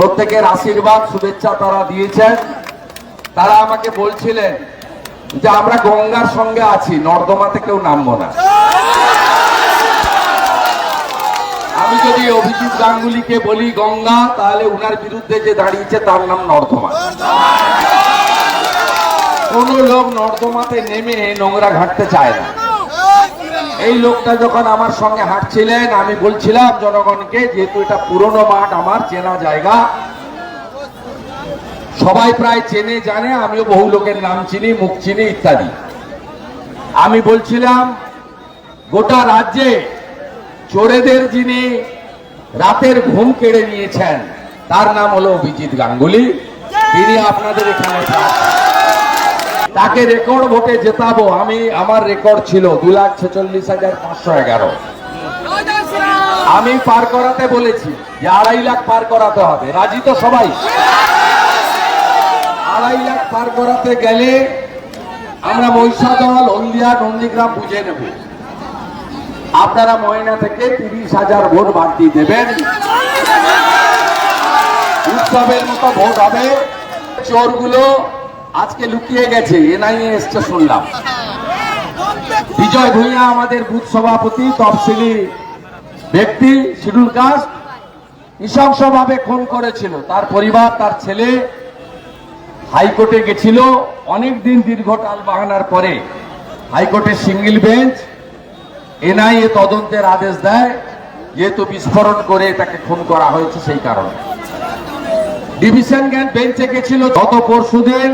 প্রত্যেকের আশীর্বাদ, শুভেচ্ছা তারা দিয়েছেন। তারা আমাকে বলছিলেন যে আমরা গঙ্গার সঙ্গে আছি, নর্দমাতে কেউ নামবো না। আমি যদি অভিজিৎ গাঙ্গুলিকে বলি গঙ্গা, তাহলে উনার বিরুদ্ধে যে দাঁড়িয়েছে তার নাম নর্দমা। কোন লোক নর্দমাতে নেমে নোংরা ঘাটতে চায় না। এই লোকটা যখন আমার সঙ্গে হাঁটছিলেন, আমি বলছিলাম, জনগণকে, যেহেতু এটা পুরনো মাঠ, আমার চেনা জায়গা সবাই প্রায় চেনে জানে, আমিও বহু লোকের নাম চিনি, মুখ চিনি, ইত্যাদি আমি বলছিলাম, গোটা রাজ্যে চোরেদের যিনি রাতের ঘুম কেড়ে নিয়েছেন, তার নাম হলো অভিজিৎ গাঙ্গুলি তিনি আপনাদের এখানে। তাকে রেকর্ড ভোটে জেতাবো, আমি, আমার রেকর্ড ছিল দু লাখ ছেচল্লিশ হাজার পাঁচশো এগারো। আমি পার করাতে বলেছি, যে আড়াই লাখ পার করাতে হবে। রাজি তো সবাই? আড়াই লাখ পার করাতে গেলে আমরা মহিষাদল, হলদিয়া, নন্দীগ্রাম বুঝে নেব। আপনারা ময়না থেকে তিরিশ হাজার ভোট বাড়তি দেবেন। উৎসবের মতো ভোট হবে। চোরগুলো আজকে লুকিয়ে গেছে, এনআইএ এসছে শুনলাম। বিজয় ভূঁইয়া আমাদের বুথ সভাপতি, তফসিলি ব্যক্তি, শিডিউল কাস্ট, নৃশংসভাবে খুন করেছিল। তার পরিবার, তার ছেলে হাইকোর্টে গেছিল। অনেক দিন দীর্ঘ টাল বাহানার পরে হাইকোর্টের সিঙ্গেল বেঞ্চ, এনআইএ তদন্তের আদেশ দেয়। যেহেতু বিস্ফোরণ করে তাকে খুন করা হয়েছে সেই কারণে। ডিভিশন বেঞ্চে গেছিল গত পরশুদিন।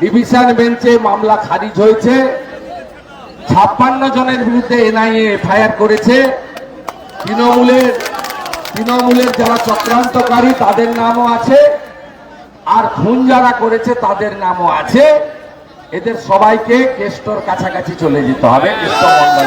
ডিভিশন বেঞ্চে মামলা খারিজ হয়েছে। ছাপ্পান্ন জনের বিরুদ্ধে এনআইএ এফআইআর করেছে। তৃণমূলের তৃণমূলের যারা চক্রান্তকারী, তাদের নামও আছে। আর খুন যারা করেছে, তাদের নামও আছে। এদের সবাইকে কেষ্টর কাছাকাছি চলে যেতে হবে। কেষ্ট মন্ডল